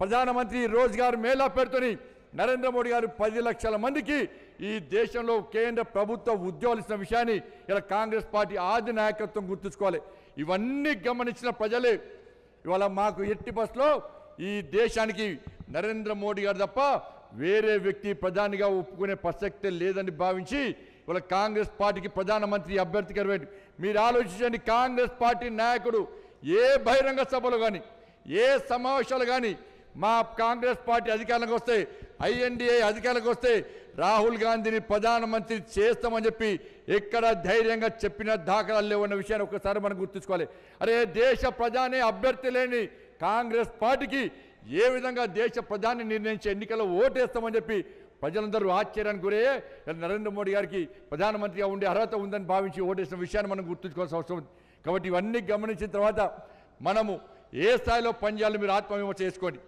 ప్రధానమంత్రి రోజ్గార్ మేళా పేరుతోని నరేంద్ర మోడీ గారు పది లక్షల మందికి ఈ దేశంలో కేంద్ర ప్రభుత్వ ఉద్యోగాలు ఇచ్చిన విషయాన్ని ఇలా కాంగ్రెస్ పార్టీ ఆది నాయకత్వం గుర్తుంచుకోవాలి. ఇవన్నీ గమనించిన ప్రజలే ఇవాళ మాకు ఎట్టి బస్సులో ఈ దేశానికి నరేంద్ర మోడీ గారు తప్ప వేరే వ్యక్తి ప్రధానిగా ఒప్పుకునే ప్రసక్తే లేదని భావించి ఇవాళ కాంగ్రెస్ పార్టీకి ప్రధానమంత్రి అభ్యర్థి గారు మీరు ఆలోచించండి కాంగ్రెస్ పార్టీ నాయకుడు ఏ బహిరంగ సభలు కానీ ఏ సమావేశాలు కానీ మా కాంగ్రెస్ పార్టీ అధికారంలోకి వస్తే ఐఎన్డీఏ అధికారంలోకి వస్తే రాహుల్ గాంధీని ప్రధానమంత్రి చేస్తామని చెప్పి ఎక్కడ ధైర్యంగా చెప్పిన దాఖలాలు లేవన్న విషయాన్ని ఒకసారి మనం గుర్తుంచుకోవాలి. అరే దేశ ప్రధాని అభ్యర్థి లేని కాంగ్రెస్ పార్టీకి ఏ విధంగా దేశ ప్రధాని నిర్ణయించే ఎన్నికల్లో ఓటేస్తామని చెప్పి ప్రజలందరూ ఆశ్చర్యానికి గురే నరేంద్ర మోడీ గారికి ప్రధానమంత్రిగా ఉండే అర్హత ఉందని భావించి ఓటేసిన విషయాన్ని మనం గుర్తుంచుకోవాల్సిన అవసరం ఉంది. కాబట్టి ఇవన్నీ గమనించిన తర్వాత మనము ఏ స్థాయిలో పనిచేయాలో మీరు ఆత్మవిమర్శ చేసుకోండి.